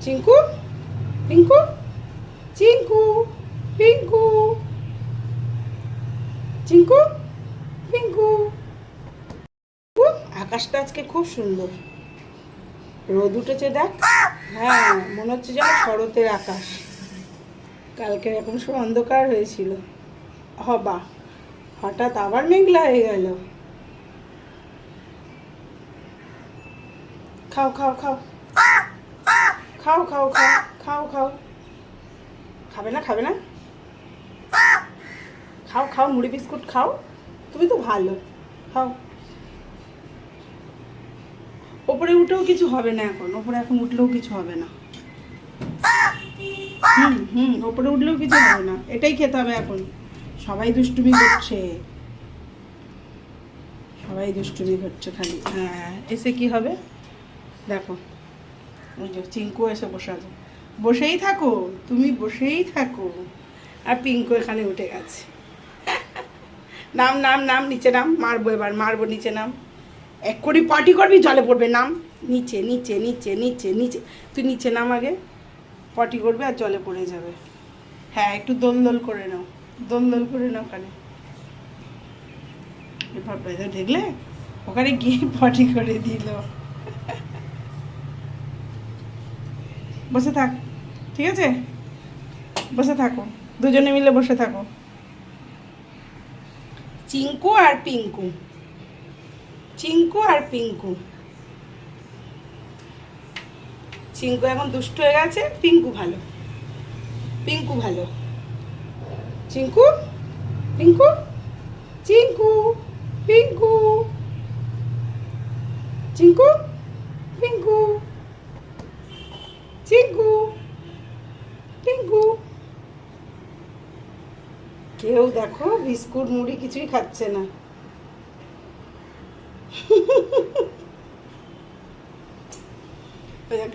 চিঙ্কু পিঙ্কু চিঙ্কু পিঙ্কু চিঙ্কু পিঙ্কু আকাশটা আজকে খুব সুন্দর। রোদ উঠেছে দেখ। হ্যাঁ মনে হচ্ছে যেন শরতের আকাশ। কালকে এরকম সব অন্ধকার হয়েছিল। হবা, হঠাৎ আবার মেঘলা হয়ে গেল। খাও খাও খাও। খাও খাও খাও খাও খাও। খাবে না খাবে না? খাও খাও, মুড়ি বিস্কুট খাও। তুমি তো ভালো। খাও। ওপরে উঠেও কিছু হবে না এখন। ওপরে এখন উঠলেও কিছু হবে না। হুম হুম, ওপরে উঠলেও কিছু হবে না। এটাই খেতে হবে এখন। সবাই দুষ্টুমি করছে। সবাই দুষ্টুমি করছে খালি। হ্যাঁ এসে কি হবে? দেখো। ওই যে চিঙ্কু এসে বসে আছে। বসেই থাকো, তুমি বসেই থাকো। আর পিঙ্কু এখানে উঠে গেছে। নাম নাম নাম, নিচে নাম, মারবো এবার, মারবো, নিচে নাম। এক করি পার্টি করবি, জলে পড়বে নাম। নিচে নিচে নিচে নিচে নিচে। তুই নিচে নাম আগে। পটি করবে আর জলে পড়ে যাবে। হ্যাঁ একটু দোল দোল করে নাও। দোল দোল করে নাও ওখানে। এবার দেখলে? ওখানে গিয়ে পটি করে দিল। বসে থাক, ঠিক আছে? বসে থাকো, দুজনে মিলে বসে থাকো। চিঙ্কু আর পিঙ্কু। চিঙ্কু আর পিঙ্কু। চিঙ্কু এখন দুষ্ট হয়ে গেছে, পিঙ্কু ভালো। পিঙ্কু ভালো। চিঙ্কু? পিঙ্কু? চিঙ্কু? পিঙ্কু? চিঙ্কু? পিঙ্কু? চিঙ্কু পিঙ্কু কেউ দেখো বিস্কুট, মুড়ি কিছুই খাচ্ছে না।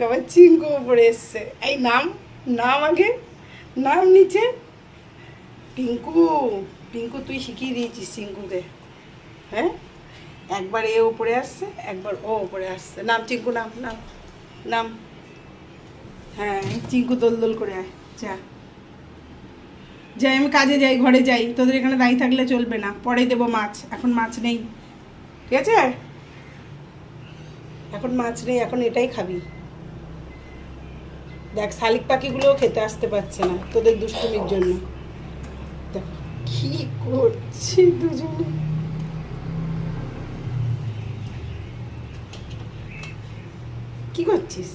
আবার চিঙ্কু উপরে এসছে। এই নাম নাম আগে, নাম নিচে। পিঙ্কু পিঙ্কু তুই শিখিয়ে দিয়েছিস চিঙ্কুকে হ্যাঁ? একবার এ উপরে আসছে, একবার ও উপরে আসছে। নাম, চিঙ্কু, নাম নাম নাম। হ্যাঁ চিঙ্কু দোল দোল করে আয়, যা। যাই, আমি কাজে যাই, ঘরে যাই। তোদের এখানে দাঁড়িয়ে থাকলে চলবে না। পরে দেবো মাছ। এখন মাছ নেই। ঠিক আছে? এখন মাছ নেই, এখন এটাই খাবি। দেখ, শালিক পাখিগুলোও খেতে আসতে পারছে না তোদের দুষ্টুমির জন্য। দেখ, কি করছি দুজনে? কি করছিস?